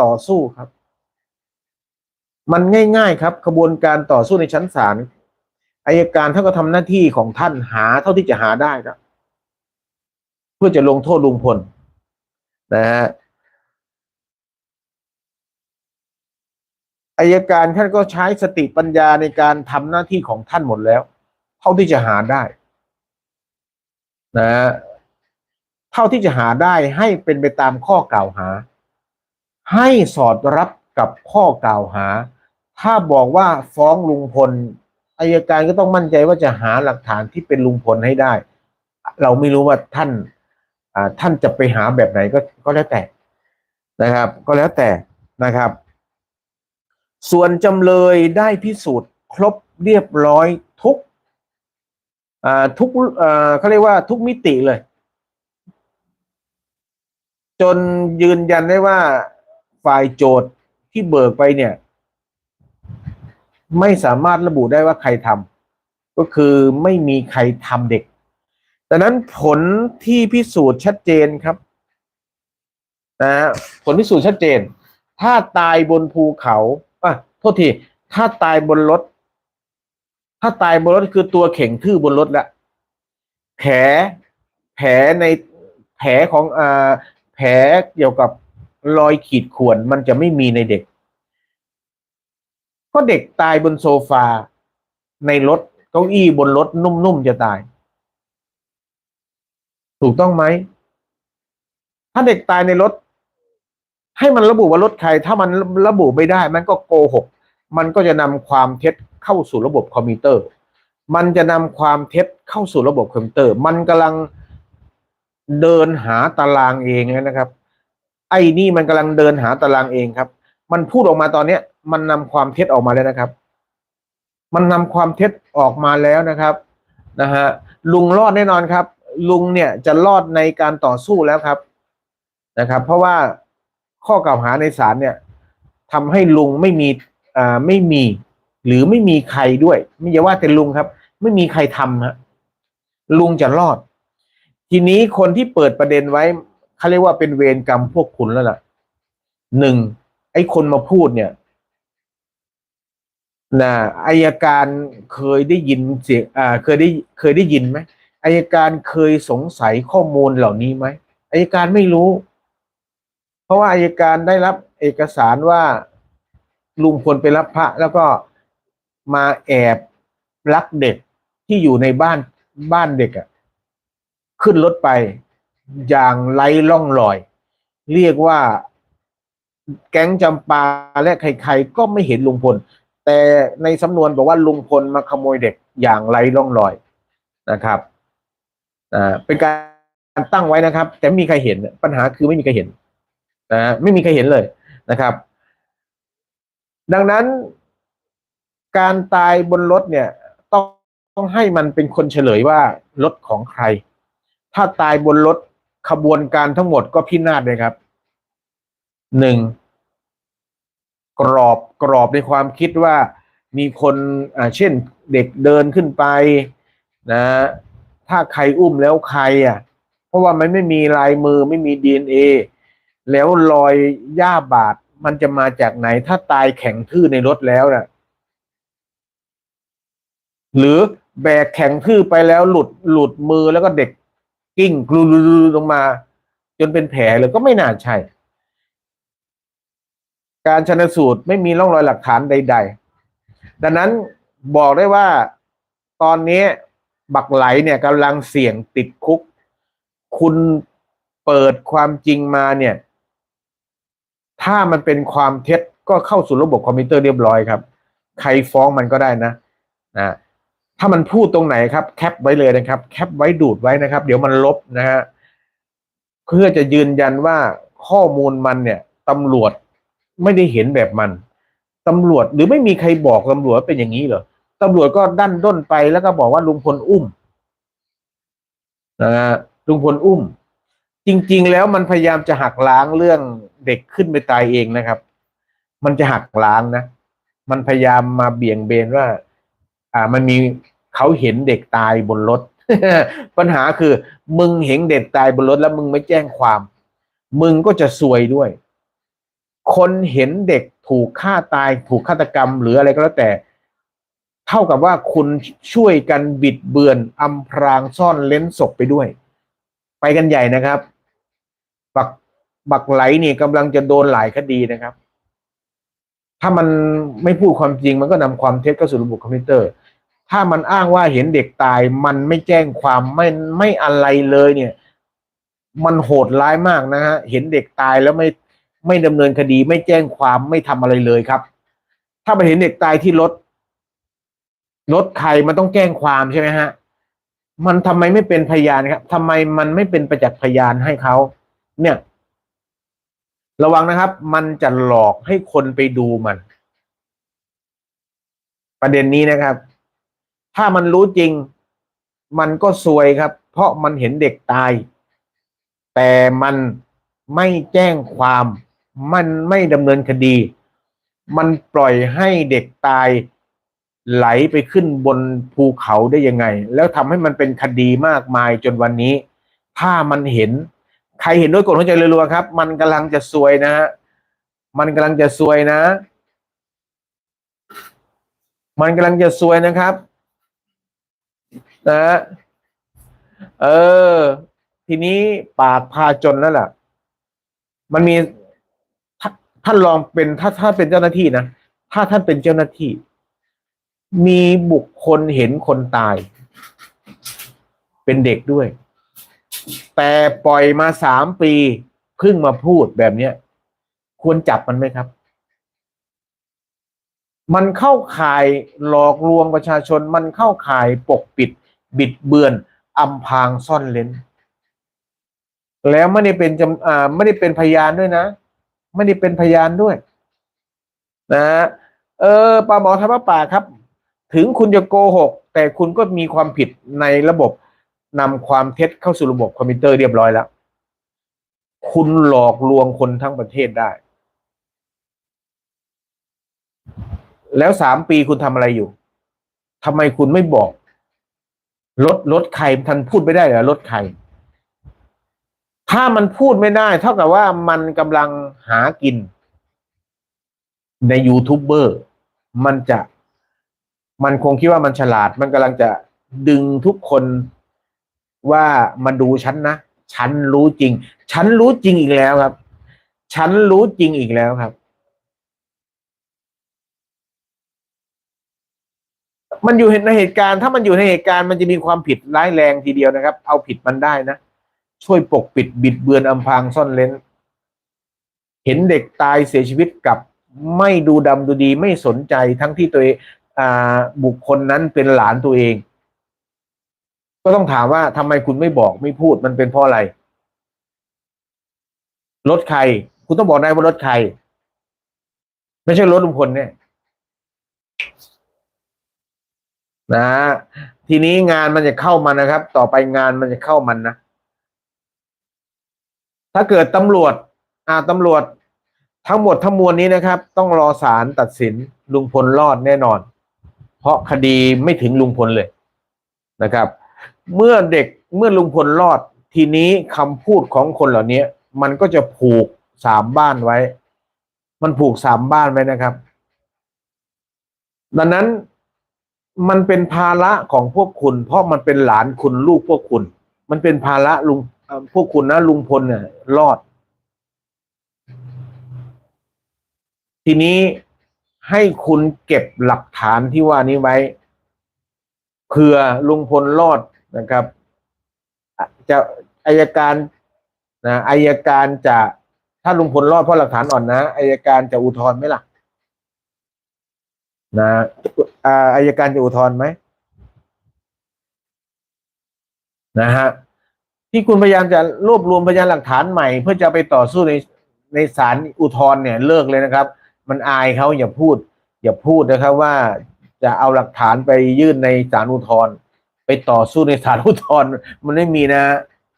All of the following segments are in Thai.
ต่อสู้ครับ มันง่าย ๆ ครับกระบวนการต่อสู้ในชั้นศาลอายการท่านก็ทำหน้าที่ของท่านหาเท่าที่จะหาได้ครับเพื่อจะลงโทษลุงพลนะฮะอายการท่านก็ใช้สติปัญญาในการทำหน้าที่ของท่านหมดแล้ว เท่าที่จะหาได้นะฮะเท่าที่จะหาได้ให้เป็นไปตามข้อกล่าวหา ให้สอดรับกับข้อกล่าวหา ถ้าบอกว่าฟ้องลุงพลอายการก็ต้องมั่นใจว่าจะหาหลักฐานที่เป็นลุงพลให้ได้ เราไม่รู้ว่าท่านท่านจะไปหาแบบไหนก็ก็แล้วแต่นะครับ ก็แล้วแต่นะครับ ส่วนจำเลยได้พิสูจน์ครบเรียบร้อยทุกทุกเขาเรียกว่าทุกมิติเลย จนยืนยันได้ว่า ฝ่ายโจทย์ที่เบิกไปเนี่ย ไม่สามารถระบุได้ว่าใครทำก็คือไม่มีใครทำเด็กดังนั้นผลที่พิสูจน์ชัดเจนครับนะฮะผลพิสูจน์ชัดเจน ถ้าตายบนภูเขาอะโทษที ถ้าตายบนรถ ถ้าตายบนรถคือตัวเข่งทื่อบนรถละแผลแผลในแผลของอ่าแผลเกี่ยวกับ รอยขีดข่วนมันจะไม่มีในเด็ก ก็เด็กตายบนโซฟา ในรถเก้าอี้บนรถนุ่มๆจะตาย ถูกต้องไหม ถ้าเด็กตายในรถ ให้มันระบุว่ารถใคร ถ้ามันระบุไม่ได้ มันก็โกหก มันก็จะนำความเท็จเข้าสู่ระบบคอมพิวเตอร์ มันจะนำความเท็จเข้าสู่ระบบคอมพิวเตอร์ มันกำลังเดินหาตารางเองนะครับ ไอ้นี่มันกำลังเดินหาตารางเองครับ มันพูดออกมาตอนเนี้ย มันนำความเท็จออกมาแล้วนะครับ มันนำความเท็จออกมาแล้วนะครับนะฮะลุงรอดแน่นอนครับ ลุงเนี่ยจะรอดในการต่อสู้แล้วครับนะครับ เพราะว่าข้อกล่าวหาในศาลเนี่ยทำให้ลุงไม่มีอ่าไม่มี หรือไม่มีใครด้วย ไม่ใช่ว่าแต่ลุงครับ ไม่มีใครทำฮะลุงจะรอด ทีนี้คนที่เปิดประเด็นไว้ เขาเรียกว่าเป็นเวรกรรมพวกคุณแล้วล่ะหนึ่งไอ้คนมาพูดเนี่ยนะอายการเคยได้ยินเสียงอ่าเคยได้เคยได้ยินไหมอายการเคยสงสัยข้อมูลเหล่านี้ไหมอายการไม่รู้ เพราะว่าอายการได้รับเอกสารว่าลุงพลไปรับพระ แล้วก็มาแอบลักเด็กที่อยู่ในบ้านบ้านเด็กอะ่ะ ขึ้นรถไป อย่างไร้ร่องรอย เรียกว่าแก๊งจำปาและใครๆก็ไม่เห็นลุงพล แต่ในสำนวนบอกว่าลุงพลมาขโมยเด็กอย่างไร้ร่องรอยนะครับอ่าเป็นการตั้งไว้นะครับ แต่ไม่มีใครเห็นปัญหาคือไม่มีใครเห็นนะไม่มีใครเห็นเลยนะครับ ดังนั้นการตายบนรถเนี่ยต้องต้องให้มันเป็นคนเฉลยว่ารถของใคร ถ้าตายบนรถ ขบวนการทั้งหมดก็พินาศเลยครับหนึ่งกรอบกรอบในความคิดว่ามีคนอ่าเช่นเด็กเดินขึ้นไปนะ ถ้าใครอุ้มแล้วใครอะ เพราะว่ามันไม่มีลายมือไม่มีดีเอแล้วรอยย่าบาดมันจะมาจากไหน ถ้าตายแข็งทื่อในรถแล้วน่ะ หรือแบกแข็งทื่อไปแล้วหลุดหลุดมือแล้วก็เด็ก กิ้งกลูลงมา จนเป็นแผลเลยก็ไม่น่าใช่ การชนสูตรไม่มีร่องรอยหลักฐานใด ๆ ดังนั้นบอกได้ว่าตอนนี้บักไหลเนี่ยกำลังเสี่ยงติดคุก คุณเปิดความจริงมาเนี่ย ถ้ามันเป็นความเท็จก็เข้าสู่ระบบคอมพิวเตอร์เรียบร้อยครับ ใครฟ้องมันก็ได้นะนะ ถ้ามันพูดตรงไหนครับแคปไว้เลยนะครับ แคปไว้ดูดไว้นะครับ เดี๋ยวมันลบนะฮะเพื่อจะยืนยันว่าข้อมูลมันเนี่ยตำรวจไม่ได้เห็นแบบมันตำรวจหรือไม่มีใครบอกตำรวจเป็นอย่างนี้เหรอตำรวจก็ดันด้นไปแล้วก็บอกว่าลุงพลอุ้มนะฮะลุงพลอุ้ม จริง ๆ แล้วมันพยายามจะหักล้างเรื่องเด็กขึ้นไปตายเองนะครับ มันจะหักล้างนะ มันพยายามมาเบี่ยงเบนว่า อ่ามันมีเขาเห็นเด็กตายบนรถ ปัญหาคือ มึงเห็นเด็กตายบนรถแล้วมึงไม่แจ้งความ มึงก็จะซวยด้วย คนเห็นเด็กถูกฆ่าตายถูกฆาตกรรม หรืออะไรก็แล้วแต่ เท่ากับว่าคุณช่วยกันบิดเบือนอำพรางซ่อนเล้นศพไปด้วย ไปกันใหญ่นะครับบักบักไหลนี่กำลังจะโดนหลายคดีนะครับ ถ้ามันไม่พูดความจริงมันก็นำความเท็จเข้าสู่ระบบคอมพิวเตอร์ ถ้ามันอ้างว่าเห็นเด็กตาย มันไม่แจ้งความไม่ไม่อะไรเลยเนี่ย มันโหดร้ายมากนะฮะเห็นเด็กตายแล้วไม่ไม่ดำเนินคดี ไม่แจ้งความไม่ทำอะไรเลยครับ ถ้าไปเห็นเด็กตายที่รถรถใครมันต้องแจ้งความใช่ไหมฮะมันทำไมไม่เป็นพยานครับทำไมมันไม่เป็นประจักษ์พยานให้เขาเนี่ย ระวังนะครับ มันจะหลอกให้คนไปดูมัน ประเด็นนี้นะครับ ถ้ามันรู้จริง มันก็ซวยครับ เพราะมันเห็นเด็กตาย แต่มันไม่แจ้งความ มันไม่ดำเนินคดี มันปล่อยให้เด็กตายไหลไปขึ้นบนภูเขาได้ยังไง แล้วทำให้มันเป็นคดีมากมายจนวันนี้ ถ้ามันเห็น ใครเห็นด้วยกดหัวใจรัวๆครับ มันกำลังจะซวยนะฮะมันกำลังจะซวยนะ มันกำลังจะซวยนะครับ นะเออ ทีนี้ปากพาจนแล้วล่ะ มันมีท่านลองเป็นถ้าถ้าเป็นเจ้าหน้าที่นะถ้าท่านเป็นเจ้าหน้าที่ มีบุคคลเห็นคนตาย เป็นเด็กด้วย แต่ปล่อยมาสามปีเพิ่งมาพูดแบบเนี้ย ควรจับมันไหมครับ มันเข้าข่ายหลอกลวงประชาชน มันเข้าข่ายปกปิด บิดเบือนอำพางซ่อนเล้น แล้วไม่ได้เป็นจำอ่าไม่ได้เป็นพยานด้วยนะ ไม่ได้เป็นพยานด้วย นะเออปาหมอธรรมป่าครับ ถึงคุณจะโกหก แต่คุณก็มีความผิดในระบบนำความเท็จเข้าสู่ระบบคอมพิวเตอร์เรียบร้อยแล้ว คุณหลอกลวงคนทั้งประเทศได้ แล้วสามปีคุณทำอะไรอยู่ทำไมคุณไม่บอก รถรถใครทันพูดไม่ได้เหรอรถใคร ถ้ามันพูดไม่ได้ เท่ากับว่ามันกำลังหากิน ในยูทูบเบอร์มันจะ มันคงคิดว่ามันฉลาด มันกำลังจะดึงทุกคนว่ามาดูฉันนะ ฉันรู้จริง ฉันรู้จริงอีกแล้วครับ ฉันรู้จริงอีกแล้วครับ มันอยู่เห็นในเหตุการณ์ถ้ามันอยู่ในเหตุการณ์มันจะมีความผิดร้ายแรงทีเดียวนะครับ เอาผิดมันได้นะ ช่วยปกปิดบิดเบือนอำพรางซ่อนเล้น เห็นเด็กตายเสียชีวิตกับไม่ดูดำดูดีไม่สนใจทั้งที่ตัวเองอ่าบุคคลนั้นเป็นหลานตัวเอง ก็ต้องถามว่าทำไมคุณไม่บอกไม่พูดมันเป็นเพราะอะไรรถใคร คุณต้องบอกได้ว่ารถใคร ไม่ใช่รถลุงพลเนี่ย นะทีนี้งานมันจะเข้ามานะครับ ต่อไปงานมันจะเข้ามันนะ ถ้าเกิดตำรวจ อ่าตำรวจทั้งหมดทั้งมวลนี้นะครับ ต้องรอศาลตัดสินลุงพลรอดแน่นอน เพราะคดีไม่ถึงลุงพลเลยนะครับ เมื่อเด็กเมื่อลุงพลรอด ทีนี้คำพูดของคนเหล่านี้มันก็จะผูกสามบ้านไว้ มันผูกสามบ้านไว้นะครับ ดังนั้น มันเป็นภาระของพวกคุณ เพราะมันเป็นหลานคุณลูกพวกคุณ มันเป็นภาระลุงพวกคุณนะลุงพลเนี่ยรอด ทีนี้ให้คุณเก็บหลักฐานที่ว่านี้ไว้เผื่อลุงพลรอดนะครับ จะอายการนะอายการจะถ้าลุงพลรอดเพราะหลักฐานอ่อนนะอายการจะอุทธรณ์ไหมล่ะ นะอาอายการจะอุทธรณ์ไหมนะฮะที่คุณพยายามจะรวบรวมพยานหลักฐานใหม่ เพื่อจะไปต่อสู้ในในศาลอุทธรณ์เนี่ยเลิกเลยนะครับ มันอายเขาอย่าพูด อย่าพูดนะครับว่าจะเอาหลักฐานไปยื่นในศาลอุทธรณ์ไปต่อสู้ในศาลอุทธรณ์มันไม่มีนะ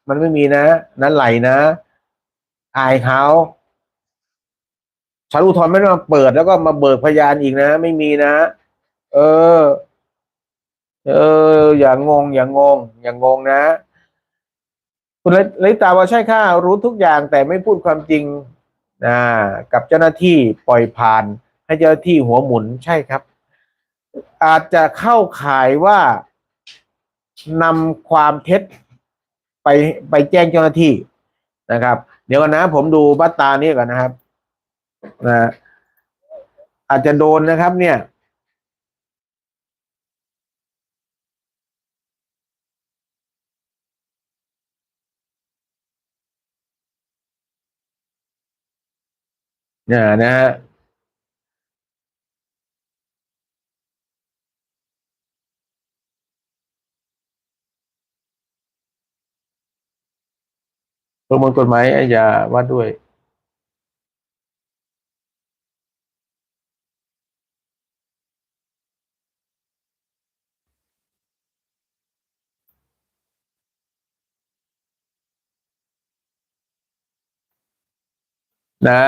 มันไม่มีนะ นั่นไหลนะ อายเขา ศาลอุทธรณ์ไม่ได้มาเปิดแล้วก็มาเบิกพยานอีกนะ ไม่มีนะ เออ เออ อย่างงง อย่างงง อย่างงงนะ คุณลิตาว่าใช่ค่ะ รู้ทุกอย่างแต่ไม่พูดความจริงนะกับเจ้าหน้าที่ปล่อยผ่าน ให้เจ้าหน้าที่หัวหมุนใช่ครับ อาจจะเข้าข่ายว่านำความเท็จไปไปแจ้งเจ้าหน้าที่นะครับ เดี๋ยวก่อนนะ ผมดูบัตตานี้ก่อนนะครับ นะอาจจะโดนนะครับ เนี่ย เนี่ยนะฮะประมวลกฎหมายอาญาว่าด้วย นะ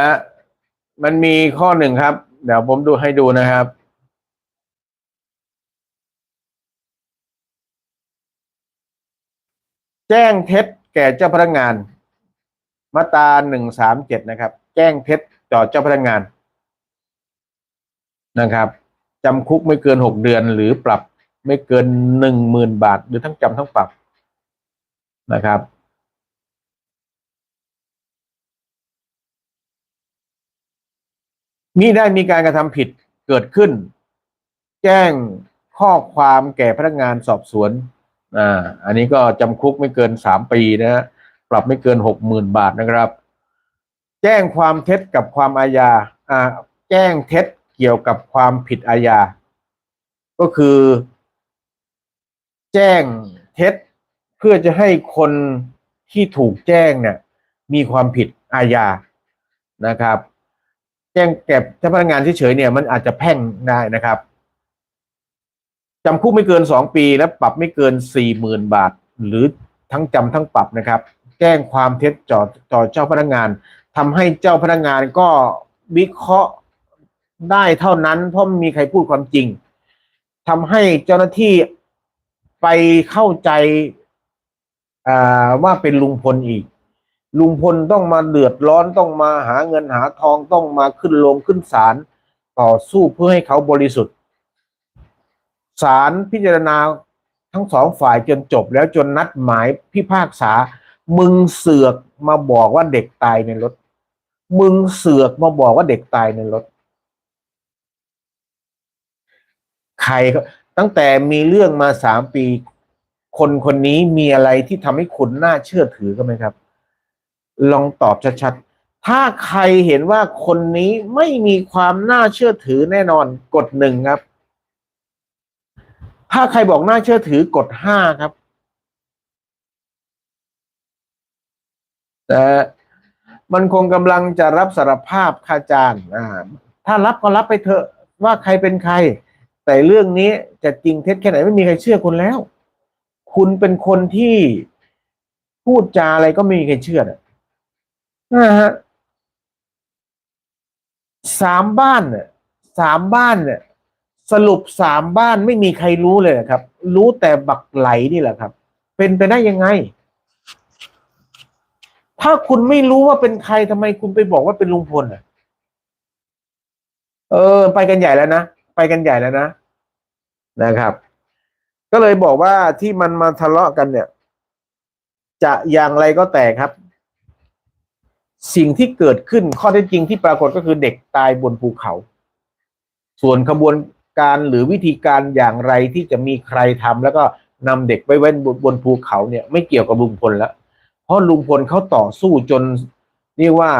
มันมีข้อหนึ่งครับ เดี๋ยวผมดูให้ดูนะครับ แจ้งเท็จแก่เจ้าพนักงาน มาตราหนึ่งสามเจ็ดนะครับ แจ้งเท็จต่อเจ้าพนักงานนะครับจำคุกไม่เกินหกเดือนหรือปรับไม่เกินหนึ่งหมื่นบาท หรือทั้งจำทั้งปรับนะครับ มิได้มีการกระทำผิดเกิดขึ้น แจ้งข้อความแก่พนักงานสอบสวนอ่าอันนี้ก็จำคุกไม่เกินสามปีนะฮะปรับไม่เกินหกหมื่นบาทนะครับ แจ้งความเท็จกับความอาญาอ่าแจ้งเท็จเกี่ยวกับความผิดอาญา ก็คือ แจ้งเท็จเพื่อจะให้คนที่ถูกแจ้งเนี่ยมีความผิดอาญานะครับ แจ้งแก่เจ้าพนักงานเฉยๆเนี่ยมันอาจจะแพ่งได้นะครับจำคุกไม่เกินสองปีและปรับไม่เกินสี่หมื่นบาท หรือทั้งจำทั้งปรับนะครับ แจ้งความเท็จต่อต่อเจ้าพนักงานทำให้เจ้าพนักงานก็วิเคราะห์ได้เท่านั้น เพราะไม่มีใครพูดความจริงทำให้เจ้าหน้าที่ไปเข้าใจว่าเป็นลุงพลอีก ลุงพลต้องมาเดือดร้อนต้องมาหาเงินหาทองต้องมาขึ้นโรงขึ้นศาลต่อสู้เพื่อให้เขาบริสุทธิ์ศาลพิจารณาทั้งสองฝ่ายจนจบแล้วจนนัดหมายพิพากษา มึงเสือกมาบอกว่าเด็กตายในรถ มึงเสือกมาบอกว่าเด็กตายในรถ ใครตั้งแต่มีเรื่องมาสามปี คนคนนี้มีอะไรที่ทำให้คุณน่าเชื่อถือกันไหมครับ ลองตอบชัดๆ ถ้าใครเห็นว่าคนนี้ไม่มีความน่าเชื่อถือแน่นอนกดหนึ่งครับ ถ้าใครบอกน่าเชื่อถือกดห้าครับแต่มันคงกำลังจะรับสารภาพค่าจานอ่า ถ้ารับก็รับไปเถอะว่าใครเป็นใคร แต่เรื่องนี้จะจริงเท็จแค่ไหนไม่มีใครเชื่อคุณแล้ว คุณเป็นคนที่พูดจาอะไรก็ไม่มีใครเชื่อนะ นะฮะสามบ้านเนี่ยสามบ้านเนี่ย สรุปสามบ้านไม่มีใครรู้เลยครับ รู้แต่บักไหลนี่แหละครับ เป็นไปได้ยังไง ถ้าคุณไม่รู้ว่าเป็นใครทำไมคุณไปบอกว่าเป็นลุงพลอะ เออ ไปกันใหญ่แล้วนะไปกันใหญ่แล้วนะนะครับ ก็เลยบอกว่าที่มันมาทะเลาะกันเนี่ย จะอย่างไรก็แต่ครับ สิ่งที่เกิดขึ้นข้อเท็จจริงที่ปรากฏก็คือเด็กตายบนภูเขา ส่วนขบวนการหรือวิธีการอย่างไรที่จะมีใครทำแล้วก็นำเด็กไปไว้บนบนภูเขาเนี่ย ไม่เกี่ยวกับลุงพลแล้วเพราะลุงพลเขาต่อสู้จนเรียกว่า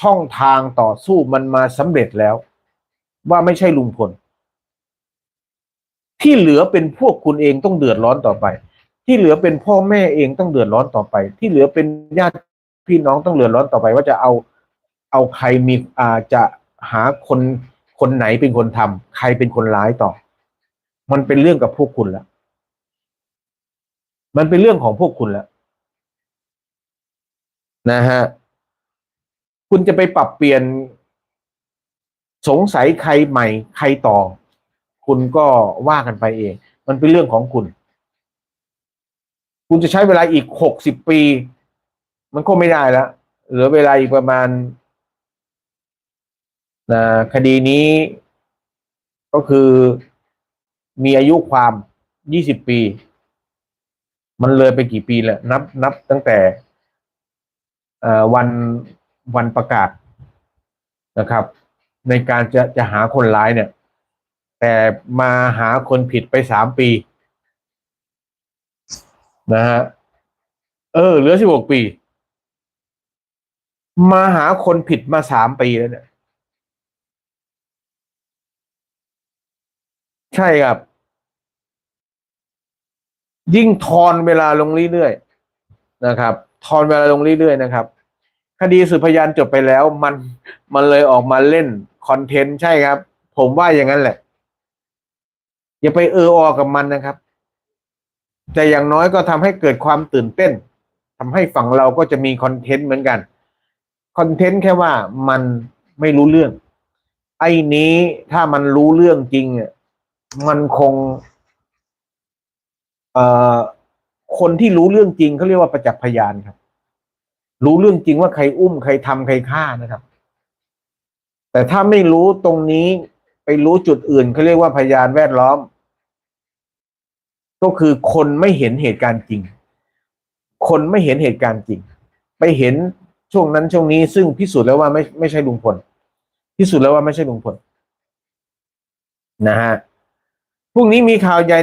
ช่องทางต่อสู้มันมาสำเร็จแล้ว ว่าไม่ใช่ลุงพล ที่เหลือเป็นพวกคุณเองต้องเดือดร้อนต่อไป ที่เหลือเป็นพ่อแม่เองต้องเดือดร้อนต่อไป ที่เหลือเป็นญาติ พี่น้องต้องเดือดร้อนต่อไปว่าจะเอาเอาใครมีอาจะหาคนคนไหนเป็นคนทำใครเป็นคนร้ายต่อ มันเป็นเรื่องกับพวกคุณแล้วมันเป็นเรื่องของพวกคุณแล้วนะฮะคุณจะไปปรับเปลี่ยนสงสัยใครใหม่ ใครต่อ คุณก็ว่ากันไปเอง มันเป็นเรื่องของคุณ คุณจะใช้เวลาอีกหกสิบปี มันก็ไม่ได้แล้วเหลือเวลาอีกประมาณนะคดีนี้ก็คือมีอายุความยี่สิบปี มันเลยไปกี่ปีแล้ว นับนับตั้งแต่วันวันประกาศนะครับ ในการจะจะหาคนร้ายเนี่ย แต่มาหาคนผิดไปสามปีนะฮะเออ เหลือสิบหกปี มาหาคนผิดมาสามปีแล้วเนี่ย ใช่ครับ ยิ่งทอนเวลาลงเรื่อยๆนะครับ ทอนเวลาลงเรื่อยๆนะครับ คดีสืบพยานจบไปแล้ว มันมันเลยออกมาเล่นคอนเทนต์ใช่ครับ ผมว่าอย่างนั้นแหละ อย่าไปเออออกับมันนะครับ แต่อย่างน้อยก็ทำให้เกิดความตื่นเต้นทำให้ฝั่งเราก็จะมีคอนเทนต์เหมือนกัน คอนเทนต์แค่ว่ามันไม่รู้เรื่อง ไอ้นี้ถ้ามันรู้เรื่องจริงอะมันคง เอ่อคนที่รู้เรื่องจริงเขาเรียกว่าประจักษ์พยานครับ รู้เรื่องจริงว่าใครอุ้มใครทำใครฆ่านะครับ แต่ถ้าไม่รู้ตรงนี้ไปรู้จุดอื่นเขาเรียกว่าพยานแวดล้อม ก็คือคนไม่เห็นเหตุการณ์จริง คนไม่เห็นเหตุการณ์จริง ไปเห็น ช่วงนั้นช่วงนี้ซึ่งพิสูจน์แล้วว่าไม่ไม่ใช่ลุงพลพิสูจน์แล้วว่าไม่ใช่ลุงพลนะฮะพรุ่งนี้มีข่าวใหญ่